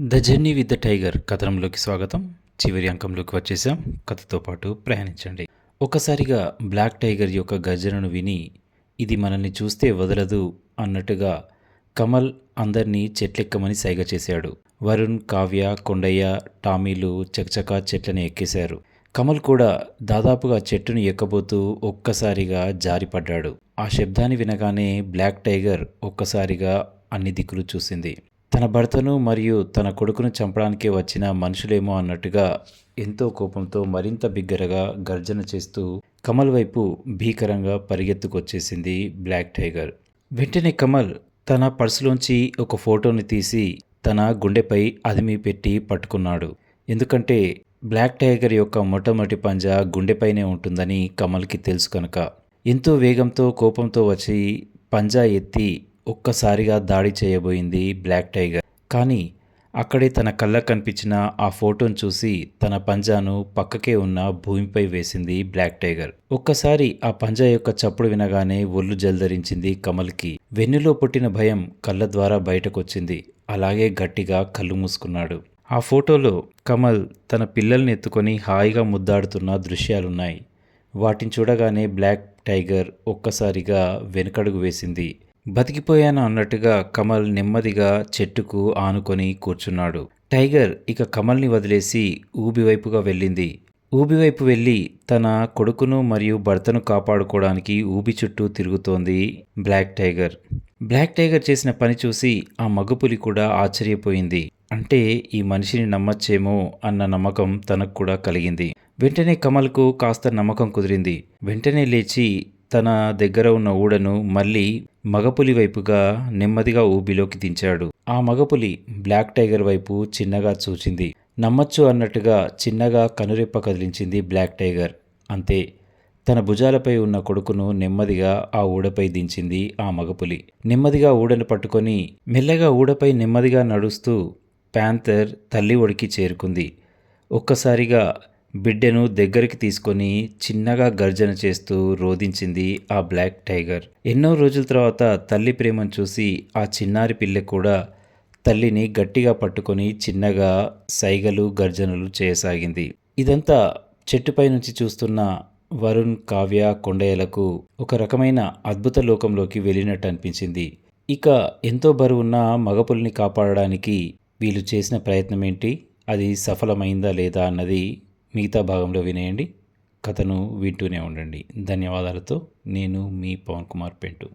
The journey with the tiger కథనంలోకి స్వాగతం. చివరి అంకంలోకి వచ్చేసాం. కథతో పాటు ప్రయాణించండి. ఒక్కసారిగా బ్లాక్ టైగర్ యొక్క గర్జనను విని ఇది మనల్ని చూస్తే వదలదు అన్నట్టుగా కమల్ అందరినీ చెట్లెక్కమని సైగ చేశాడు. వరుణ్ కావ్య కొండయ్య టామీలు చకచకా చెట్లని ఎక్కేశారు. కమల్ కూడా దాదాపుగా చెట్టును ఎక్కబోతూ ఒక్కసారిగా జారిపడ్డాడు. ఆ శబ్దాన్ని వినగానే బ్లాక్ టైగర్ ఒక్కసారిగా అన్ని దిక్కులు చూసింది. తన భర్తను మరియు తన కొడుకును చంపడానికి వచ్చిన మనుషులేమో అన్నట్టుగా ఎంతో కోపంతో మరింత బిగ్గరగా గర్జన చేస్తూ కమల్ వైపు భీకరంగా పరిగెత్తుకొచ్చేసింది బ్లాక్ టైగర్. వెంటనే కమల్ తన పర్సులోంచి ఒక ఫోటోని తీసి తన గుండెపై అదిమి పెట్టి పట్టుకున్నాడు. ఎందుకంటే బ్లాక్ టైగర్ యొక్క మొట్టమొదటి పంజా గుండెపైనే ఉంటుందని కమల్కి తెలుసు కనుక. ఎంతో వేగంతో కోపంతో వచ్చి పంజా ఎత్తి ఒక్కసారిగా దాడి చేయబోయింది బ్లాక్ టైగర్. కానీ అక్కడే తన కళ్ళకు కనిపించిన ఆ ఫోటోను చూసి తన పంజాను పక్కకే ఉన్న భూమిపై వేసింది బ్లాక్ టైగర్. ఒక్కసారి ఆ పంజా యొక్క చప్పుడు వినగానే ఒళ్ళు జల్దరించింది కమల్కి. వెన్నులో పుట్టిన భయం కళ్ళ ద్వారా బయటకొచ్చింది. అలాగే గట్టిగా కళ్ళు మూసుకున్నాడు. ఆ ఫోటోలో కమల్ తన పిల్లల్ని ఎత్తుకొని హాయిగా ముద్దాడుతున్న దృశ్యాలున్నాయి. వాటిని చూడగానే బ్లాక్ టైగర్ ఒక్కసారిగా వెనుకడుగు వేసింది. బతికిపోయాను అన్నట్టుగా కమల్ నెమ్మదిగా చెట్టుకు ఆనుకొని కూర్చున్నాడు. టైగర్ ఇక కమల్ని వదిలేసి ఊబివైపుగా వెళ్ళింది. ఊబివైపు వెళ్ళి తన కొడుకును మరియు భర్తను కాపాడుకోవడానికి ఊబి చుట్టూ తిరుగుతోంది బ్లాక్ టైగర్. బ్లాక్ టైగర్ చేసిన పని చూసి ఆ మగపులి కూడా ఆశ్చర్యపోయింది. అంటే ఈ మనిషిని నమ్మచ్చేమో అన్న నమ్మకం తనకు కూడా కలిగింది. వెంటనే కమల్కు కాస్త నమ్మకం కుదిరింది. వెంటనే లేచి తన దగ్గర ఉన్న ఊడను మళ్ళీ మగపులి వైపుగా నెమ్మదిగా ఊబిలోకి దించాడు. ఆ మగపులి బ్లాక్ టైగర్ వైపు చిన్నగా చూచింది. నమ్మచ్చు అన్నట్టుగా చిన్నగా కనురెప్ప కదిలించింది బ్లాక్ టైగర్. అంతే. తన భుజాలపై ఉన్న కొడుకును నెమ్మదిగా ఆ ఊడపై దించింది ఆ మగపులి. నెమ్మదిగా ఊడను పట్టుకొని మెల్లగా ఊడపై నెమ్మదిగా నడుస్తూ ప్యాంథర్ తల్లి ఒడికి చేరుకుంది. ఒక్కసారిగా బిడ్డను దగ్గరికి తీసుకొని చిన్నగా గర్జన చేస్తూ రోధించింది ఆ బ్లాక్ టైగర్. ఎన్నో రోజుల తర్వాత తల్లి ప్రేమను చూసి ఆ చిన్నారి పిల్ల కూడా తల్లిని గట్టిగా పట్టుకొని చిన్నగా సైగలు గర్జనలు చేయసాగింది. ఇదంతా చెట్టుపై నుంచి చూస్తున్న వరుణ్ కావ్య కొండయ్యలకు ఒక రకమైన అద్భుత లోకంలోకి వెళ్ళినట్టు అనిపించింది. ఇక ఎంతో బరువున్న మగపుల్ని కాపాడడానికి వీళ్ళు చేసిన ప్రయత్నం ఏంటి అది సఫలమైందా లేదా అన్నది మిగతా భాగంలో వినేయండి. కథను వింటూనే ఉండండి. ధన్యవాదాలతో నేను మీ పవన్ కుమార్ పెంటు.